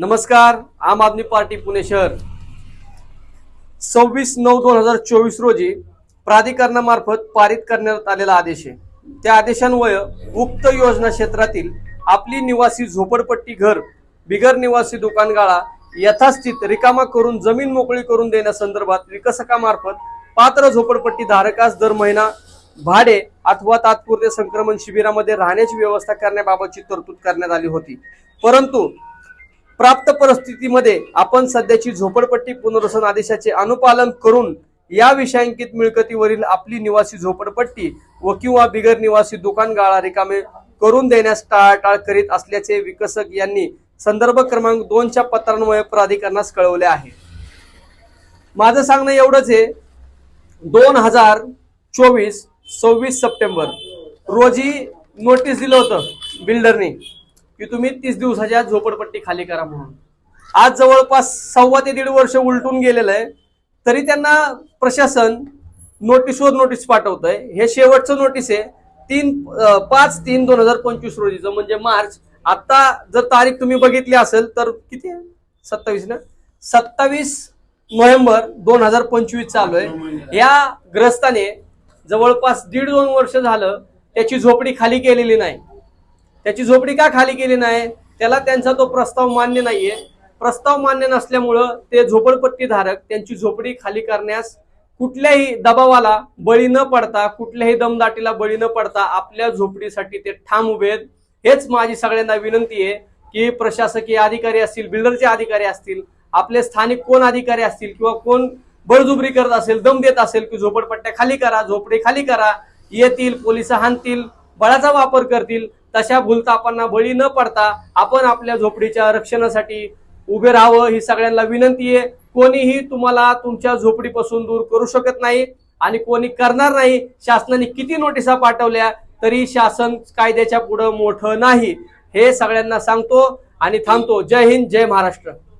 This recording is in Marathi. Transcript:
नमस्कार आम आदमी पार्टी पुणे शहर. सव्वीस नऊ दोन हजार चोवीस रोजी प्राधिकरणामार्फत पारित करण्यात आलेला आदेश आहे. त्या आदेशान्वय उक्त योजना क्षेत्रातील आपली निवासी झोपडपट्टी घर बिगर निवासी दुकानगाळा यथास्थित रिकामा करून जमीन मोकळी करून देण्यासंदर्भात विकसकामार्फत पात्र झोपडपट्टी धारकास दर महिना भाडे अथवा तात्पुरते संक्रमण शिबिरामध्ये राहण्याची व्यवस्था करण्याबाबतची तरतूद करण्यात आली होती. परंतु प्राप्त परिस्थितीमध्ये आपण सध्याची झोपडपट्टी पुनर्वसन आदेशाचे अनुपालन करून या विषयांकित मिळकतीवरील आपली निवासी झोपडपट्टी व किंवा बिगर निवासी दुकान गाळा रिकामे करून देण्यास टाळाटाळ करीत असल्याचे विकसक यांनी संदर्भ क्रमांक दोनच्या पत्रांमुळे प्राधिकरणास कळवले आहे. माझं सांगणं एवढंच आहे दोन हजार चोवीस सव्वीस सप्टेंबर रोजी नोटीस दिलं होतं बिल्डरने. की तुम्ही तीस दिवसाच्या झोपडपट्टी खाली करा म्हणून. आज जवळपास सव्वा ते दीड वर्ष उलटून गेलेलं आहे तरी त्यांना प्रशासन नोटीसवर नोटीस पाठवत आहे हे शेवटचं नोटीस आहे. तीन पाच तीन दोन हजार पंचवीस रोजीचं म्हणजे मार्च. आता जर तारीख तुम्ही बघितली असेल तर किती आहे? सत्तावीस ना? सत्तावीस नोव्हेंबर दोन हजार पंचवीस चालू आहे. या ग्रस्ताने जवळपास दीड दोन वर्ष झालं त्याची झोपडी खाली केलेली नाही. त्याची झोपडी का खाली केली नाही? त्याला त्यांचा तो प्रस्ताव मान्य नाहीये. प्रस्ताव मान्य नसल्यामुळं ते झोपडपट्टीधारक त्यांची झोपडी खाली करण्यास कुठल्याही दबावाला बळी न पडता कुठल्याही दमदाटीला बळी न पडता आपल्या झोपडीसाठी ते ठाम उभे आहेत. हेच माझी सगळ्यांना विनंती आहे की प्रशासकीय अधिकारी असतील बिल्डरचे अधिकारी असतील आपले स्थानिक कोण अधिकारी असतील किंवा कोण बळजुबरी करत असेल दम देत असेल की झोपडपट्ट्या खाली करा झोपडी खाली करा येतील पोलीस हाणतील बळाचा वापर करतील तशा भूलतापांना बळी न पडता आपण आपल्या झोपडीच्या रक्षणासाठी उभे राहावं ही सगळ्यांना विनंती आहे. कोणीही तुम्हाला तुमच्या झोपडीपासून दूर करू शकत नाही आणि कोणी करणार नाही शासनाने किती नोटिसा पाठवल्या तरी शासन कायद्याच्या पुढं मोठं नाही. हे सगळ्यांना सांगतो आणि थांबतो. जय हिंद जय महाराष्ट्र.